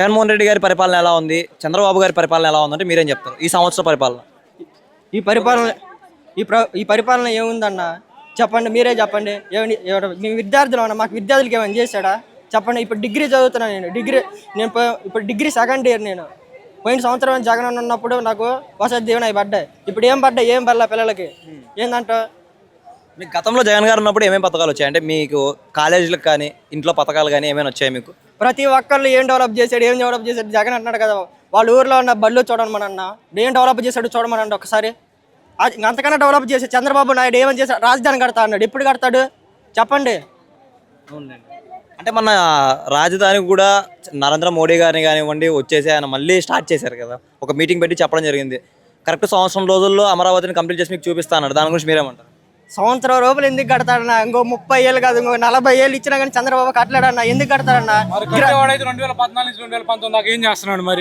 జగన్మోహన్ రెడ్డి గారి పరిపాలన ఎలా ఉంది? చంద్రబాబు గారి పరిపాలన ఎలా ఉందంటే మీరేం చెప్తారు? ఈ సంవత్సర పరిపాలన. ఈ పరిపాలన ఈ ప్ర ఈ పరిపాలన ఏముందన్న? చెప్పండి మీరే చెప్పండి. ఎవరు మీ విద్యార్థులు అన్న మాకు విద్యార్థులకి ఏమైనా చేశాడా? చెప్పండి ఇప్పుడు డిగ్రీ చదువుతున్నాను నేను. డిగ్రీ నేను ఇప్పుడు డిగ్రీ సెకండ్ ఇయర్ నేను. పోయిన సంవత్సరం జగన్ ఉన్నప్పుడు నాకు వసతి దీవెన అవి పడ్డాయి. ఇప్పుడు ఏం పడ్డాయి? ఏం పడలే పిల్లలకి? ఏందంట మీకు గతంలో జగన్ గారు ఉన్నప్పుడు ఏమేమి పథకాలు వచ్చాయి? అంటే మీకు కాలేజీలకు కానీ ఇంట్లో పథకాలు కానీ ఏమైనా వచ్చాయి మీకు? ప్రతి ఒక్కళ్ళు ఏం డెవలప్ చేశాడు ఏం డెవలప్ చేశాడు? జగన్ అంటున్నాడు కదా వాళ్ళ ఊర్లో ఉన్న బళ్ళు చూడమనన్న ఏం డెవలప్ చేశాడు చూడమనండి ఒకసారి. అంతకన్నా డెవలప్ చేసి చంద్రబాబు నాయుడు ఏమని చేశాడు రాజధాని కడతా అన్నాడు. ఎప్పుడు కడతాడు? చెప్పండి. అంటే మన రాజధాని కూడా నరేంద్ర మోడీ గారిని కానివ్వండి వచ్చేసి ఆయన మళ్ళీ స్టార్ట్ చేశారు కదా. ఒక మీటింగ్ పెట్టి చెప్పడం జరిగింది. కరెక్ట్ సంవత్సరం రోజుల్లో అమరావతిని కంప్లీట్ చేసి మీకు చూపిస్తాను దాని గురించి మీరేమంటారు? సంవత్సరం రూపాయలు ఎందుకు కడతాడన్నా? ఇంకో ముప్పై ఏళ్ళు కాదు ఇంకో నలభై ఏళ్ళు ఇచ్చినా కానీ చంద్రబాబు కట్టలేడన్నా. ఎందుకు కడతాడన్నా? రెండు వేల పద్నాలుగు నుంచి రెండు వేల పంతొమ్మిది దాకా ఏం చేస్తున్నాడు మరి?